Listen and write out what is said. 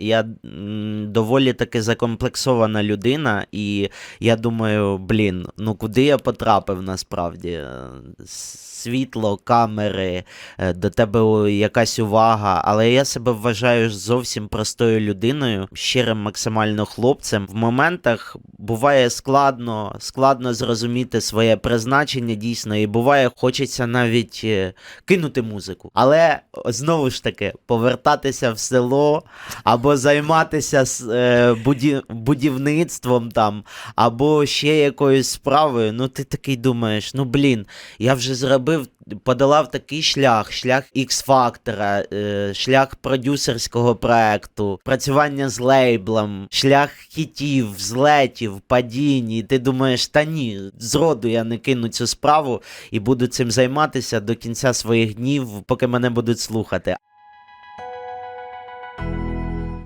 Я доволі таки закомплексована людина, і я думаю, блін, ну куди я потрапив насправді? Е, Світло, камери, е, до тебе якась увага, але я себе вважаю зовсім простою людиною, щирим максимально хлопцем. В моментах буває складно, складно зрозуміти своє призначення дійсно, і буває, хочеться навіть е, кинути музику. Але знову ж таки, повертатися в село або займатися е, буді... будівництвом там, або ще якоюсь справою. Ну ти такий думаєш, ну блін, я вже зробив, подолав такий шлях, шлях X-фактора, е, шлях продюсерського проекту, працювання з лейблом, шлях хітів, взлетів, падінь. І ти думаєш, та ні, зроду я не кину цю справу і буду цим займатися до кінця своїх днів, поки мене будуть слухати.